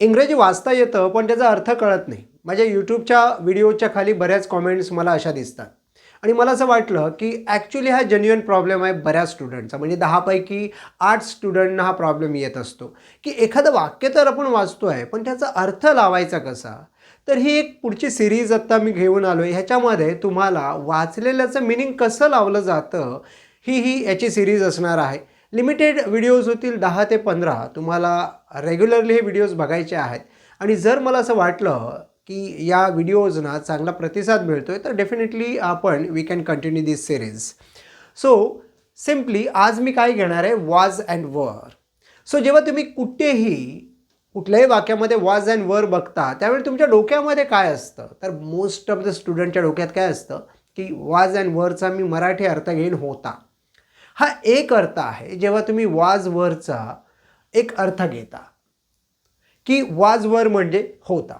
इंग्रजी वाचता येतं पण त्याचा अर्थ कळत नाही. माझ्या यूट्यूबच्या व्हिडिओच्या खाली बऱ्याच कॉमेंट्स मला अशा दिसतात. आणि मला असं वाटलं की ॲक्च्युली हा जेन्युअन प्रॉब्लेम आहे बऱ्याच स्टुडंटचा म्हणजे दहापैकी आठ स्टुडंटना हा प्रॉब्लेम येत असतो. की एखादं वाक्य तर आपण वाचतो आहे पण त्याचा अर्थ लावायचा कसा? तर ही एक पुढची सिरीज आत्ता मी घेऊन आलो आहे ह्याच्यामध्ये तुम्हाला वाचलेल्याचं मिनिंग कसं लावलं जातं ही ही याची सिरीज असणार आहे. लिमिटेड व्हिडिओज होतील दहा ते पंधरा. तुम्हाला रेग्युलरली हे व्हिडिओज बघायचे आहेत. आणि जर मला असं वाटलं की या व्हिडिओजना चांगला प्रतिसाद मिळतो आहे तर डेफिनेटली आपण we can continue this series so simply आज मी काय घेणार आहे? वॉज अँड वर सो जेव्हा तुम्ही कुठेही कुठल्याही वाक्यामध्ये वॉज अँड वर बघता त्यावेळी तुमच्या डोक्यामध्ये काय असतं? तर मोस्ट ऑफ द स्टुडंटच्या डोक्यात काय असतं? की वॉज अँड वरचा मी मराठी अर्थ घेईन होता. हा एक अर्थ आहे जेव्हा तुम्ही वाज वरचा एक अर्थ घेता की वाज वर म्हणजे होता.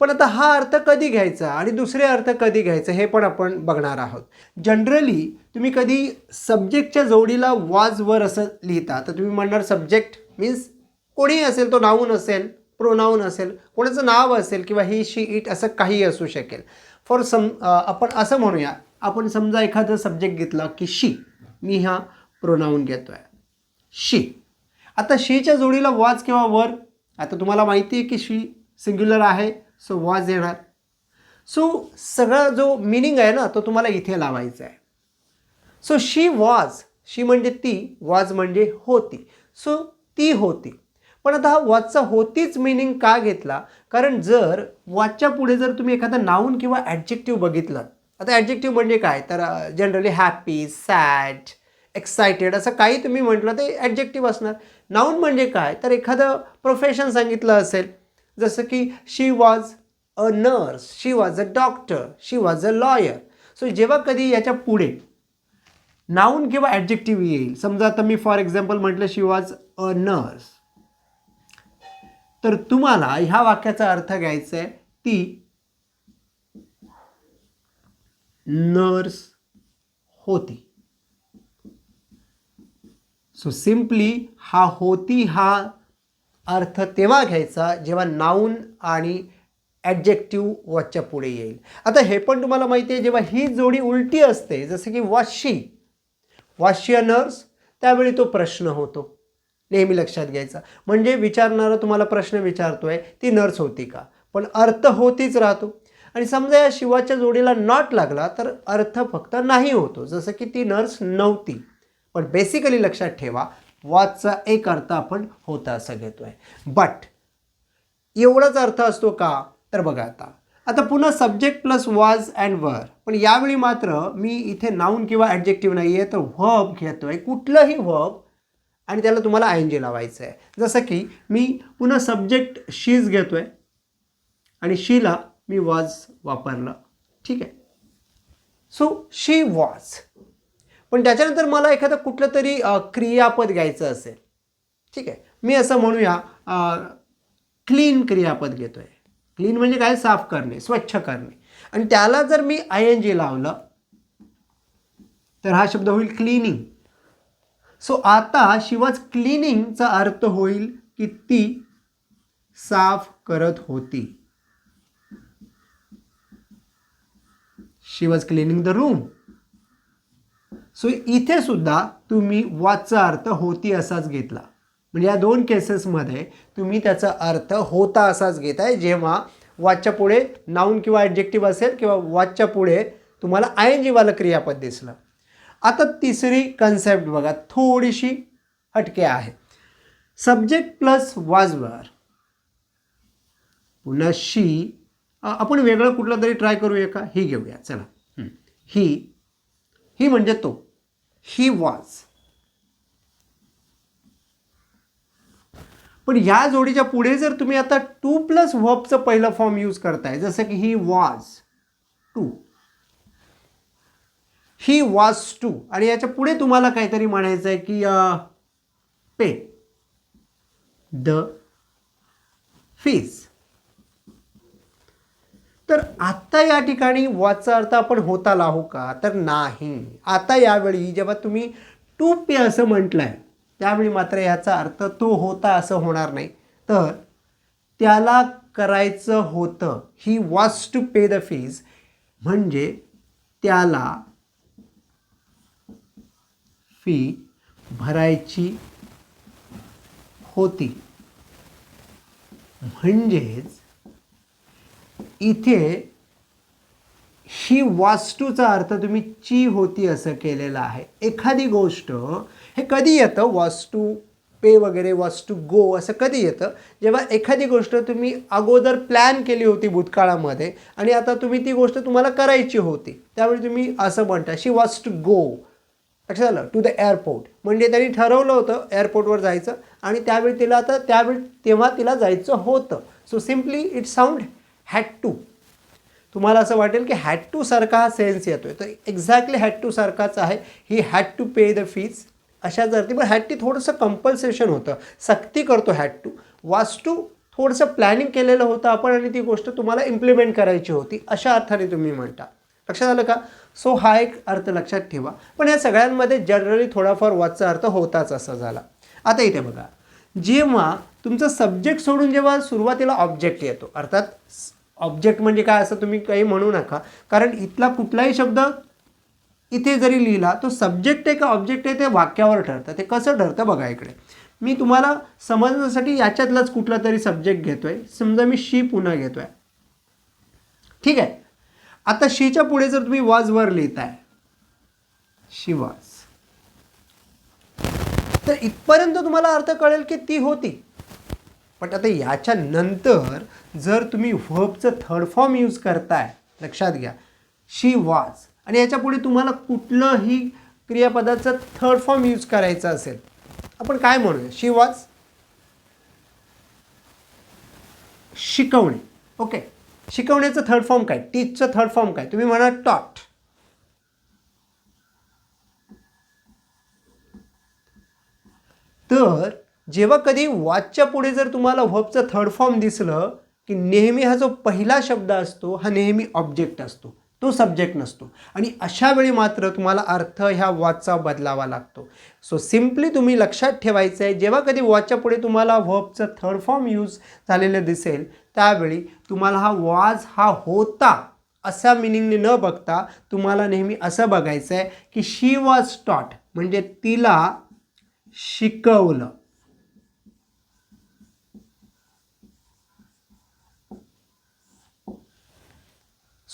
पण आता हा अर्थ कधी घ्यायचा आणि दुसरे अर्थ कधी घ्यायचं हे पण आपण बघणार आहोत. जनरली तुम्ही कधी सब्जेक्टच्या जोडीला वाजवर असं लिहिता तर तुम्ही म्हणणार सब्जेक्ट मीन्स कोणीही असेल तो नाऊन असेल प्रोनाऊन असेल कोणाचं नाव असेल किंवा ही शी इट असं काही असू शकेल. फॉर सम आपण असं म्हणूया आपण समजा एखादं सब्जेक्ट घेतला की शी मी हा प्रोनाऊन घेतो आहे शी. आता शीच्या जोडीला वाज किंवा वर आता तुम्हाला माहिती आहे की शी सिंग्युलर आहे सो वाज येणार. सो सगळा जो मिनिंग आहे ना तो तुम्हाला इथे लावायचा आहे. सो शी वॉज शी म्हणजे ती वाज म्हणजे होती. सो ती होती. पण आता हा वॉजचा होतीच मिनिंग का घेतला? कारण जर वॉजच्या पुढे जर तुम्ही एखादा नाऊन किंवा ॲडजेक्टिव्ह बघितलं आता ॲडजेक्टिव्ह म्हणजे काय? तर जनरली हॅपी सॅड एक्सायटेड असं काही तुम्ही म्हटलं ते ॲडजेक्टिव्ह असणार. नाऊन म्हणजे काय? तर एखादं प्रोफेशन सांगितलं असेल जसं की she was a nurse she was a doctor she was a lawyer so जेव्हा कधी याच्यापुढे नाऊन किंवा ॲडजेक्टिव्ह येईल समजा आता मी फॉर एक्झाम्पल म्हटलं शी वॉज अ नर्स तर तुम्हाला ह्या वाक्याचा अर्थ घ्यायचा आहे ती नर्स होती. सो सिम्पली हा होती हा अर्थ तेव्हा घ्यायचा जेव्हा नाऊन आणि ॲडजेक्टिव्ह वॉचच्या पुढे येईल. आता हे पण तुम्हाला माहिती आहे जेव्हा ही जोडी उलटी असते जसं की वाशी वाशी अ नर्स त्यावेळी तो प्रश्न होतो. नेहमी लक्षात घ्यायचा. म्हणजे विचारणारा तुम्हाला प्रश्न विचारतोय ती नर्स होती का? पण अर्थ होतीच राहतो. आणि समजा या शिवाच्या जोडीला नॉट लागला तर अर्थ फक्त नाही होतो. जसं की ती नर्स नव्हती. पण बेसिकली लक्षात ठेवा वॉचचा एक अर्थ आपण होता असं घेतोय. बट एवढाच अर्थ असतो का? तर बघा आता. आता पुन्हा सब्जेक्ट प्लस वॉज अँड वर पण यावेळी मात्र मी इथे नाऊन किंवा ॲडजेक्टिव्ह नाही आहे तर व्हब आहे कुठलंही व्हब आणि त्याला तुम्हाला आय एन जी लावायचं आहे जसं की मी पुन्हा सब्जेक्ट शीज घेतो आहे आणि शीला मी वॉज वापरलं. ठीक आहे. सो शी वॉज पण त्याच्यानंतर मला एखादं कुठलं तरी क्रियापद घ्यायचं असेल. ठीक आहे. मी असं म्हणूया क्लीन क्रियापद घेतो आहे क्लीन म्हणजे काय? साफ करणे स्वच्छ करणे. आणि त्याला जर मी आय एन जी लावलं तर हा शब्द होईल क्लिनिंग सो आता शिवाज क्लिनिंगचा अर्थ होईल की ती साफ करत होती. She was cleaning the room so इथे सुद्धा तुम्ही वॉचचा अर्थ होती असाच घेतला. म्हणजे या दोन केसेसमध्ये तुम्ही त्याचा अर्थ होता असाच घेताय. जेव्हा वॉचच्या पुढे नाऊन किंवा ॲडजेक्टिव्ह असेल किंवा वॉचच्या पुढे तुम्हाला आय एन जीवालं क्रियापद दिसलं. आता तिसरी कन्सेप्ट बघा थोडीशी हटके आहे. सब्जेक्ट प्लस वाजवर पुन्हा शी आपण वेगळं कुठलं तरी ट्राय करूया का? ही घेऊया. चला. हं. ही म्हणजे तो. ही वॉज पण या जोडीच्या पुढे जर तुम्ही आता टू प्लस व्हबचं पहिलं फॉर्म यूज करताय जसं की he was to he was to आणि याच्यापुढे तुम्हाला काहीतरी म्हणायचं आहे की पे. द फीज तर आत्ता या ठिकाणी वाचा अर्थ आपण होता लाहो का? तर नाही. आता यावेळी जेव्हा तुम्ही टूप्य असं म्हटलंय त्यावेळी मात्र याचा अर्थ तो होता असं होणार नाही. तर त्याला करायचं होतं. He was to pay the fees म्हणजे त्याला फी भरायची होती. म्हणजेच इथे ही वास्तूचा अर्थ तुम्ही ची होती असं केलेला आहे. एखादी गोष्ट हे कधी येतं? वास्तू पे वगैरे वास्तू गो असं कधी येतं? जेव्हा एखादी गोष्ट तुम्ही अगोदर प्लॅन केली होती भूतकाळामध्ये आणि आता तुम्ही ती गोष्ट तुम्हाला करायची होती त्यावेळी तुम्ही असं म्हणता शी वॉज गो. लक्षात आलं? टू द एअरपोर्ट म्हणजे त्यांनी ठरवलं होतं एअरपोर्टवर जायचं आणि त्यावेळी तिला आता त्यावेळी तेव्हा तिला जायचं होतं. So simply it sound had to. तुम्हाला असं वाटेल की हॅट टू सारखा हा सेन्स येतो आहे तर एक्झॅक्टली हॅट टू सारखाच आहे. He had to pay the fees. अशाच अर्थी पण हॅट टी थोडंसं कंपल्सेशन होतं. सक्ती करतो हॅट टू. वास टू थोडंसं प्लॅनिंग केलेलं होतं आपण आणि ती गोष्ट तुम्हाला इम्प्लिमेंट करायची होती. अशा अर्थाने तुम्ही म्हणता. लक्षात आलं का? सो हा एक अर्थ लक्षात ठेवा. पण या सगळ्यांमध्ये जनरली थोडाफार वाचचा अर्थ होताच असा झाला. आता इथे बघा. जेव्हा तुमचं सब्जेक्ट सोडून जेव्हा सुरुवातीला ऑब्जेक्ट येतो अर्थात ऑब्जेक्ट म्हणजे काय असं तुम्ही काही म्हणू नका. कारण इथला कुठलाही शब्द इथे जरी लिहिला तो सब्जेक्ट आहे का ऑब्जेक्ट आहे ते वाक्यावर ठरतं. ते कसं ठरतं बघा इकडे. मी तुम्हाला समजण्यासाठी याच्यातलाच कुठला तरी सब्जेक्ट घेतोय. समजा मी शी पुन्हा घेतोय. ठीक आहे? आता शीच्या पुढे जर तुम्ही वाजवर लिहिताय. शिवाज तर इथपर्यंत तुम्हाला अर्थ कळेल की ती होती. पण आता याच्यानंतर जर तुम्ही व्हर्बचं थर्ड फॉर्म यूज करताय लक्षात घ्या. शी वाज आणि याच्यापुढे तुम्हाला कुठलंही क्रियापदाचं थर्ड फॉर्म यूज करायचं असेल आपण काय म्हणूया? शी वाज शिकवणे. ओके शिकवण्याचं थर्ड फॉर्म काय? टीचचं थर्ड फॉर्म काय? तुम्ही म्हणा टॉट तर जेव्हा कधी वाचच्या पुढे जर तुम्हाला व्हबचं थर्ड फॉर्म दिसलं की नेहमी हा जो पहिला शब्द असतो हा नेहमी ऑब्जेक्ट असतो तो सब्जेक्ट नसतो. आणि अशा वेळी मात्र तुम्हाला अर्थ ह्या वॉचचा बदलावा लागतो. सो सिम्पली तुम्ही लक्षात ठेवायचं आहे जेव्हा कधी वॉचच्या पुढे तुम्हाला व्हबचं थर्ड फॉर्म यूज झालेलं दिसेल त्यावेळी तुम्हाला हा वाज हा होता असा मिनिंगने न बघता तुम्हाला नेहमी असं बघायचं आहे की शी वॉज टॉट म्हणजे तिला शिकवलं.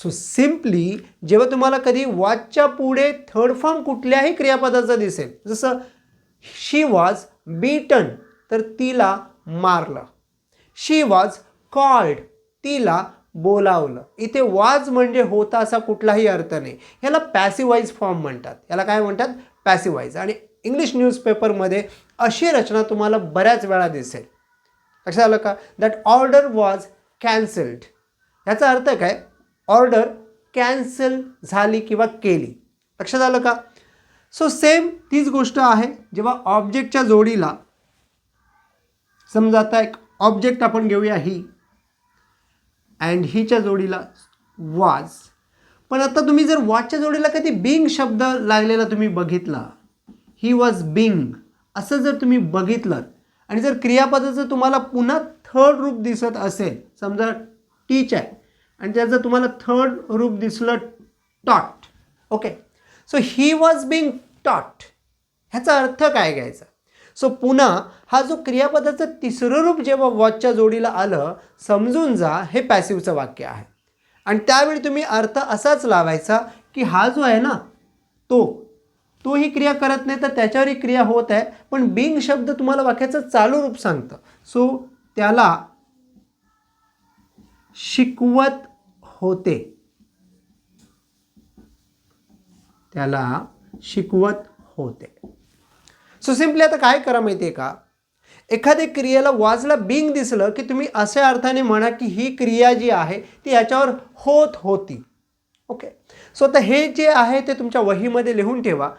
सो सिम्पली जेव्हा तुम्हाला कधी वाजच्या पुढे थर्ड फॉर्म कुठल्याही क्रियापदाचं दिसेल जसं शी वॉज बीटन तर तिला मारलं. शी वॉज कॉल्ड तिला बोलावलं. इथे वाज म्हणजे होता असा कुठलाही अर्थ नाही. ह्याला पॅसिवाईज फॉर्म म्हणतात. याला काय म्हणतात? पॅसिवाईज आणि इंग्लिश न्यूजपेपरमध्ये अशी रचना तुम्हाला बऱ्याच वेळा दिसेल. लक्षात आलं का? दॅट ऑर्डर वॉज कॅन्सल्ड ह्याचा अर्थ काय? ऑर्डर कॅन्सल झाली किंवा केली. लक्षात आलं का? सो सेम तीच गोष्ट आहे जेव्हा ऑब्जेक्टच्या जोडीला समजा आता एक ऑब्जेक्ट आपण घेऊया ही अँड हीच्या जोडीला वाज पण आता तुम्ही जर वाजच्या जोडीला कधी बिंग शब्द लागलेला तुम्ही बघितला ही वॉज बिंग असं जर तुम्ही बघितलं आणि जर क्रियापदाचं तुम्हाला पुन्हा थर्ड रूप दिसत असेल समजा टीच आहे आणि त्याचं तुम्हाला थर्ड रूप दिसलं taught okay so he was being taught ह्याचा अर्थ काय घ्यायचा? सो पुन्हा हा जो क्रियापदाचं तिसरं रूप जेव्हा वॉचच्या जोडीला आलं समजून जा हे पॅसिवचं वाक्य आहे. आणि त्यावेळी तुम्ही अर्थ असाच लावायचा की हा जो आहे ना तो तो ही क्रिया करत नाही तर त्याच्यावर ही क्रिया होत आहे. पण बिंग शब्द तुम्हाला वाक्याचं चालू रूप सांगतं. सो त्याला शिकवत होते. त्याला शिकवत होते. सो सिम्पली आता काय करा माहिती आहे का? एखाद्या क्रियेला वाजला बिंग दिसलं की तुम्ही अशा अर्थाने म्हणा की ही क्रिया जी आहे ती याच्यावर होत होती. ओके सो आता हे जे आहे ते तुमच्या वहीमध्ये लिहून ठेवा.